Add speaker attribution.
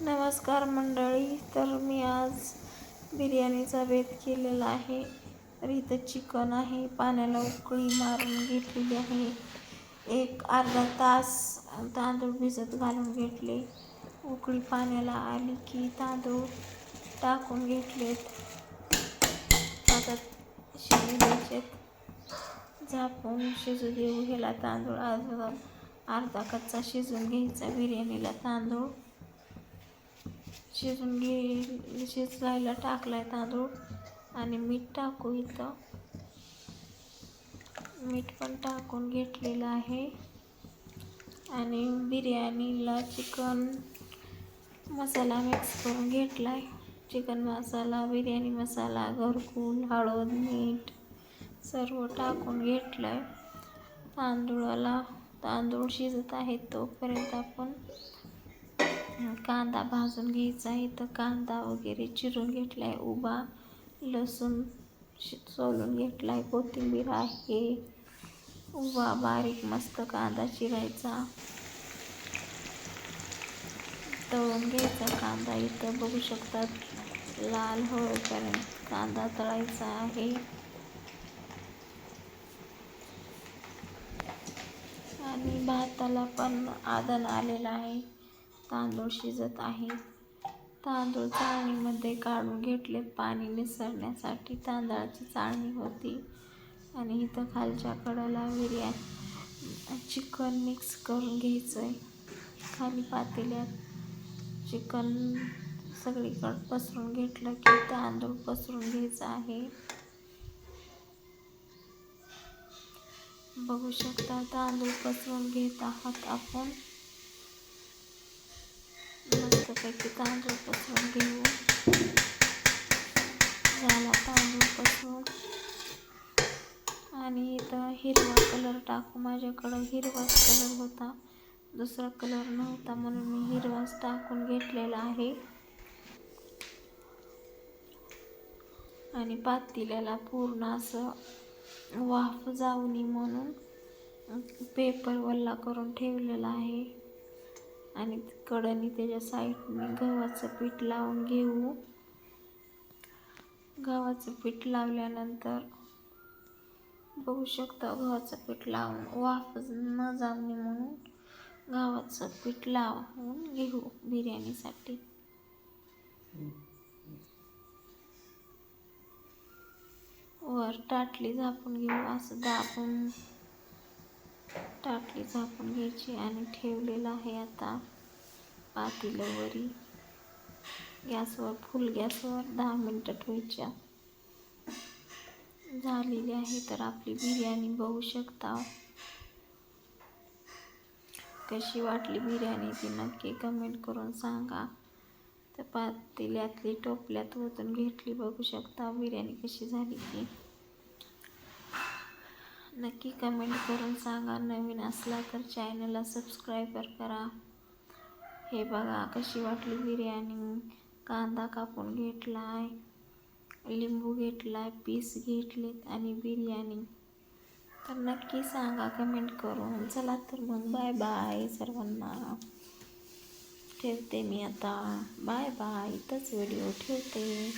Speaker 1: नमस्कार मंडळी तर मी आज बिर्याणीचा बेत केलेला आहे. तर इथं चिकन आहे पाण्याला उकळी मारून घेतलेली आहे. एक अर्धा तास तांदूळ भिजत घालून घेतले. उकळी पाण्याला आली की तांदूळ टाकून घेतलेत. आता शिजू द्यायचेत. झापून शिजू देऊ. ह्याला तांदूळ अर्धा अर्धा कच्चा शिजून घ्यायचा बिर्याणीला तांदूळ. शिजून घे शिजवायला टाकलाय तांदूळ. आणि मीठ टाकू इथं. मीठ पण टाकून घेतलेलं आहे. आणि बिर्याणीला चिकन मसाला मिक्स करून घेतलाय. चिकन मसाला बिर्याणी मसाला घरकुल हळद मीठ सर्व टाकून घेतलाय. तांदूळाला तांदूळ शिजत आहेत तोपर्यंत आपण कांदा भाजून घ्यायचा आहे. तर कांदा वगैरे चिरून घेतला आहे उभा लसूण सोलून घेतला आहे कोथिंबीर आहे. उभा बारीक मस्त कांदा चिरायचा. तळून घ्यायचा कांदा. इथं बघू शकतात लाल होईपर्यंत कांदा तळायचा आहे. आणि भाताला पण आदन आलेला आहे. तांदूळ शिजत आहे. तांदूळ चाळणीमध्ये काढून घेतले. पाणी निसरण्यासाठी तांदळाची चाळणी होती. आणि इथं खालच्या कडेला विर्या चिकन मिक्स करून घ्यायचं आहे खाली पातेल्यात चिकन सगळीकडं पसरून घेतलं की तांदूळ पसरून घ्यायचं आहे. बघू शकता तांदूळ पसरून घेत आहात आपण. मस्तपैकी तांदूळ पसरून घेऊ. झाला तांदूळ पसरून आणि इथं हिरवा कलर टाकू माझ्याकडं. हिरवाच कलर होता. दुसरा कलर नव्हता म्हणून मी हिरवाच टाकून घेतलेला आहे. आणि पातेल्याला पूर्ण असं वाफ जाऊ नये म्हणून पेपर वल्ला करून ठेवलेला आहे. आणि कडनी त्याच्या साईडने गव्हाचं पीठ लावून घेऊ. गव्हाचं पीठ लावल्यानंतर बघू शकता गव्हाचं पीठ लावून वाफ न जाऊ नये म्हणून गव्हाचं पीठ लावून घेऊ बिर्याणीसाठी. वर टाटली झापून घेऊ असं दाबून टाटली झापून घ्यायची आणि ठेवलेलं आहे आता. पातेल्यावरी गॅसवर फुल गॅसवर दहा मिनटं ठेवायच्या. झालेली आहे तर आपली बिर्याणी बघू शकता. कशी वाटली बिर्याणी ती नक्की कमेंट करून सांगा. तर पातेल्यातली टोपल्यात ओतून घेतली बघू शकता. बिर्याणी कशी झाली ती. नक्की कमेंट करून सांगा. नवीन असला तर चॅनलला सबस्क्राईबर करा. हे बघा कशी वाटली बिर्याणी. कांदा कापून घेतला आहे लिंबू घेतला आहे पीस घेतलेत आणि बिर्याणी. तर नक्की सांगा कमेंट करून. चला तर मग बाय बाय सर्वांना. ठेवते मी आता. Bye bye. इथंच व्हिडिओ ठेवते.